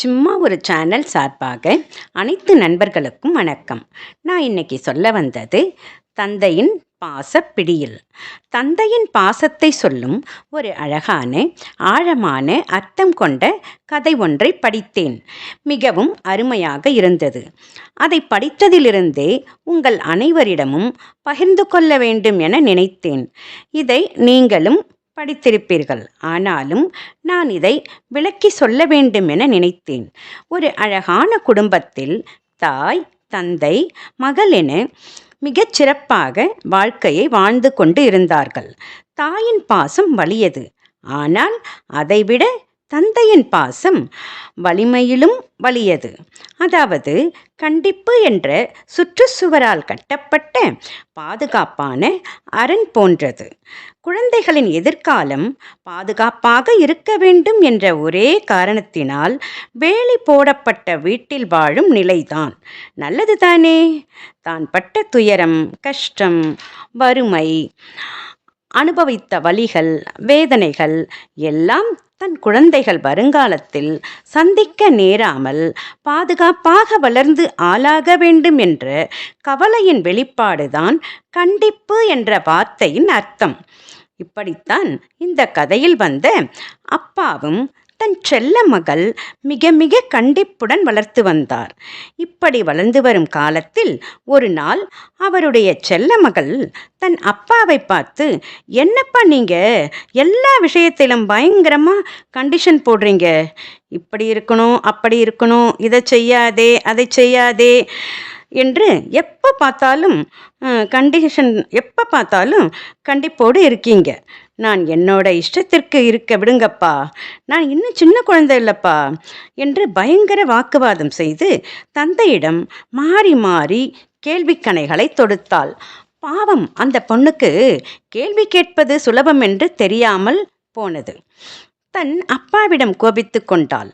சும்மா ஒரு சேனல் சார்பாக அனைத்து நண்பர்களுக்கும் வணக்கம். நான் இன்னைக்கு சொல்ல வந்தது தந்தையின் பாசப்பிடியில். தந்தையின் பாசத்தை சொல்லும் ஒரு அழகான ஆழமான அர்த்தம் கொண்ட கதை ஒன்றை படித்தேன். மிகவும் அருமையாக இருந்தது. அதை படித்ததிலிருந்தே உங்கள் அனைவரிடமும் பகிர்ந்து கொள்ள வேண்டும் என நினைத்தேன். இதை நீங்களும் படித்திருப்பீர்கள். ஆனாலும் நான் இதை விளக்கி சொல்ல வேண்டும் என நினைத்தேன். ஒரு அழகான குடும்பத்தில் தாய் தந்தை மகள் என மிகச் சிறப்பாக வாழ்க்கையை வாழ்ந்து கொண்டு இருந்தார்கள். தாயின் பாசம் வலியது. ஆனால் அதைவிட தந்தையின் பாசம் வலிமையிலும் வலியது. அதாவது கண்டிப்பு என்ற சுற்றுச்சுவரால் கட்டப்பட்ட பாதுகாப்பான அரண் போன்றது. குழந்தைகளின் எதிர்காலம் பாதுகாப்பாக இருக்க வேண்டும் என்ற ஒரே காரணத்தினால் வேலி போடப்பட்ட வீட்டில் வாழும் நிலைதான். நல்லது தானே? தான் பட்ட துயரம் கஷ்டம் வறுமை அனுபவித்த வழிகள் வேதனைகள் எல்லாம் தன் குழந்தைகள் வருங்காலத்தில் சந்திக்க நேராமல் பாதுகாப்பாக வளர்ந்து ஆளாக வேண்டும் என்ற கவலையின் வெளிப்பாடுதான் கண்டிப்பு என்ற வார்த்தையின் அர்த்தம். இப்படித்தான் இந்த கதையில் வந்த அப்பாவும் தன் செல்ல மகள் மிக மிக கண்டிப்புடன் வளர்த்து வந்தார். இப்படி வளர்ந்து வரும் காலத்தில் ஒரு நாள் அவருடைய செல்ல மகள் தன் அப்பாவை பார்த்து என்னப்பா நீங்க? எல்லா விஷயத்திலும் பயங்கரமா கண்டிஷன் போடுறீங்க. இப்படி இருக்கணும் அப்படி இருக்கணும் இதை செய்யாதே அதை செய்யாதே. என்று எப்போ பார்த்தாலும் கண்டிஷன் எப்போ பார்த்தாலும் கண்டிப்போடு இருக்கீங்க. நான் என்னோட இஷ்டத்திற்கு இருக்க விடுங்கப்பா. நான் இன்னும் சின்ன குழந்தை இல்லைப்பா என்று பயங்கர வாக்குவாதம் செய்து தந்தையிடம் மாறி மாறி கேள்விக்கணைகளை தொடுத்தாள். பாவம் அந்த பொண்ணுக்கு கேள்வி கேட்பது சுலபம் என்று தெரியாமல் போனது. தன் அப்பாவிடம் கோபித்து கொண்டாள்.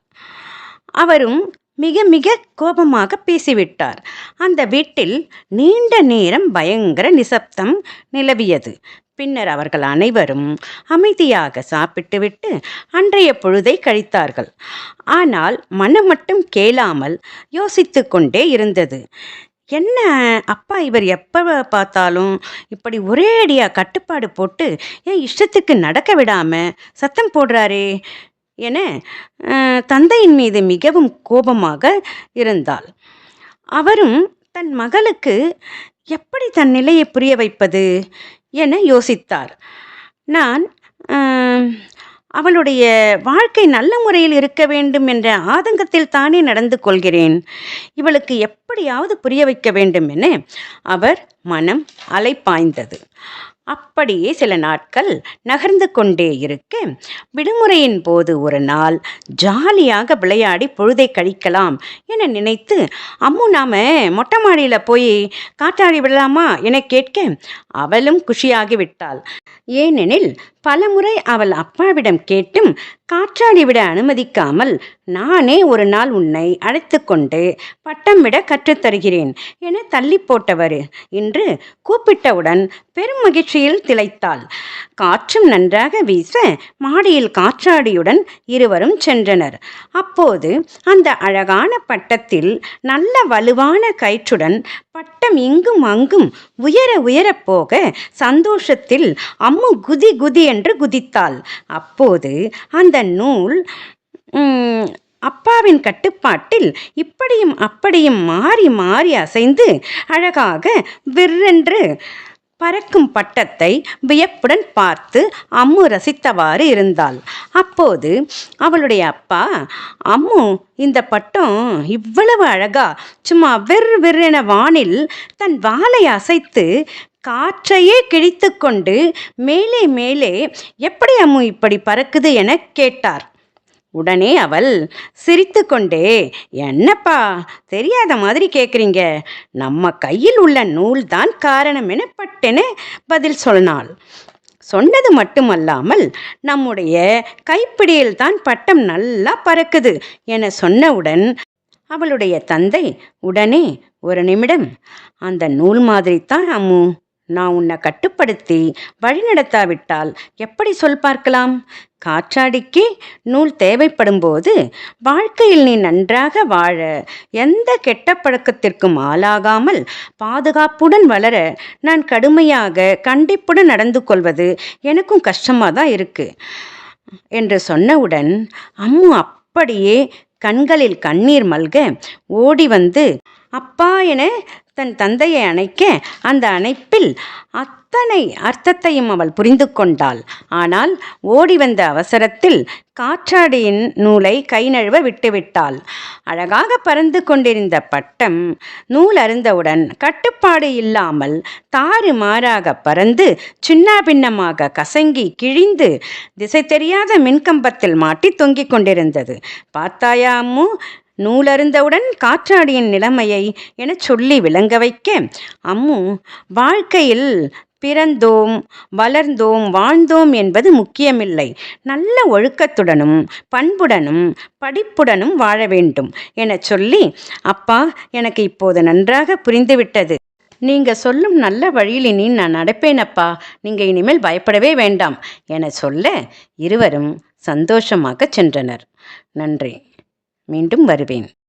அவரும் மிக மிக கோபமாக பேசிவிட்டார். அந்த வீட்டில் நீண்ட நேரம் பயங்கர நிசப்தம் நிலவியது. பின்னர் அவர்கள் அனைவரும் அமைதியாக சாப்பிட்டுவிட்டு அன்றைய பொழுதை கழித்தார்கள். ஆனால் மனம் மட்டும் கேளாமல் யோசித்து கொண்டே இருந்தது. என்ன அப்பா இவர் எப்போ பார்த்தாலும் இப்படி ஒரே அடியாக கட்டுப்பாடு போட்டு ஏன் இஷ்டத்துக்கு நடக்க விடாமல் சத்தம் போடுறாரே? என தந்தையின் மீது மிகவும் கோபமாக இருந்தாள். அவரும் தன் மகளுக்கு எப்படி தன் நிலையை புரிய வைப்பது? என யோசித்தார். நான் அவளுடைய வாழ்க்கை நல்ல முறையில் இருக்க வேண்டும் என்ற ஆதங்கத்தில் தானே நடந்து கொள்கிறேன். இவளுக்கு எப்படியாவது புரிய வைக்க வேண்டும் என அவர் மனம் அலைப்பாய்ந்தது. அப்படியே சில நாட்கள் நகர்ந்து கொண்டே இருக்க. விடுமுறையின் போது ஒரு நாள் ஜாலியாக விளையாடி பொழுதை கழிக்கலாம் என நினைத்து அம்மு நாம மொட்டை மாடியில் போய் காற்றாடி விடலாமா என கேட்க அவளும் குஷியாகி விட்டாள். ஏனெனில் பலமுறை அவள் அப்பாவிடம் கேட்டும் காற்றாடி விட அனுமதிக்காமல் நானே ஒரு நாள் உன்னை அழைத்து கொண்டு பட்டம் விட கற்றுத்தருகிறேன் என தள்ளி போட்டவர் இன்று கூப்பிட்டவுடன் பெரும் மகிழ்ச்சி மகிழ்ச்சியில் திளைத்தாள். காற்றும் நன்றாக வீச மாடியில் காற்றாடியுடன் இருவரும் சென்றனர். அப்போது அந்த அழகான பட்டத்தில் நல்ல வலுவான கயிற்றுடன் பட்டம் இங்கும் அங்கும் உயர உயர போக சந்தோஷத்தில் அம்மு குதி குதி என்று குதித்தாள். அப்போது அந்த நூல் அப்பாவின் கட்டுப்பாட்டில் இப்படியும் அப்படியும் மாறி மாறி அசைந்து அழகாக விற்றென்று பறக்கும் பட்டத்தை வியப்புடன் பார்த்து அம்மு ரசித்தவாறு இருந்தாள். அப்போது அவளுடைய அப்பா அம்மு இந்த பட்டம் இவ்வளவு அழகா சும்மா வெற் வெறென வானில் தன் வாளை அசைத்து காற்றையே கிழித்து கொண்டு மேலே மேலே எப்படி அம்மு இப்படி பறக்குது என கேட்டார். உடனே அவள் சிரித்து கொண்டே என்னப்பா தெரியாத மாதிரி கேட்குறீங்க நம்ம கையில் உள்ள நூல் தான் காரணம் என பட்டென பதில் சொன்னாள். சொன்னது மட்டுமல்லாமல் நம்முடைய கைப்பிடியில் தான் பட்டம் நல்லா பறக்குது என சொன்னவுடன் அவளுடைய தந்தை உடனே ஒரு நிமிடம் அந்த நூல் மாதிரி தான் அம்மு. நான் உன்னை கட்டுப்படுத்தி வழிநடத்தாவிட்டால் எப்படி சொல் பார்க்கலாம்? காற்றாடிக்கு நூல் தேவைப்படும் போது வாழ்க்கையில் நீ நன்றாக வாழ எந்த கெட்ட பழக்கத்திற்கும் ஆளாகாமல் பாதுகாப்புடன் வளர நான் கடுமையாக கண்டிப்புடன் நடந்து கொள்வது எனக்கும் கஷ்டமாக தான் இருக்குது என்று சொன்னவுடன் அம்மு அப்படியே கண்களில் கண்ணீர் மல்க ஓடி வந்து அப்பா என தன் தந்தையை அணைக்க அந்த அணைப்பில் அத்தனை அர்த்தத்தையும் அவள் புரிந்து கொண்டாள். ஆனால் ஓடி வந்த அவசரத்தில் காற்றாடியின் நூலை கை நழுவ விட்டுவிட்டாள். அழகாக பறந்து கொண்டிருந்த பட்டம் நூல் அருந்தவுடன் கட்டுப்பாடு இல்லாமல் தாறு மாறாக பறந்து சின்னாபின்னமாக கசங்கி கிழிந்து திசை தெரியாத மின்கம்பத்தில் மாட்டி தொங்கிக் கொண்டிருந்தது. பார்த்தாயா அம்மு? நூலருந்தவுடன் காற்றாடியின் நிலைமையை எனச் சொல்லி விளங்க வைக்க. அம்மு வாழ்க்கையில் பிறந்தோம் வளர்ந்தோம் வாழ்ந்தோம் என்பது முக்கியமில்லை. நல்ல ஒழுக்கத்துடனும் பண்புடனும் படிப்புடனும் வாழ வேண்டும் எனச் சொல்லி அப்பா எனக்கு இப்போது நன்றாக புரிந்துவிட்டது. நீங்க சொல்லும் நல்ல வழியில் இனி நான் நடப்பேனப்பா நீங்க இனிமேல் பயப்படவே வேண்டாம் என சொல்ல இருவரும் சந்தோஷமாக சென்றனர். நன்றி. மீண்டும் வருவேன்.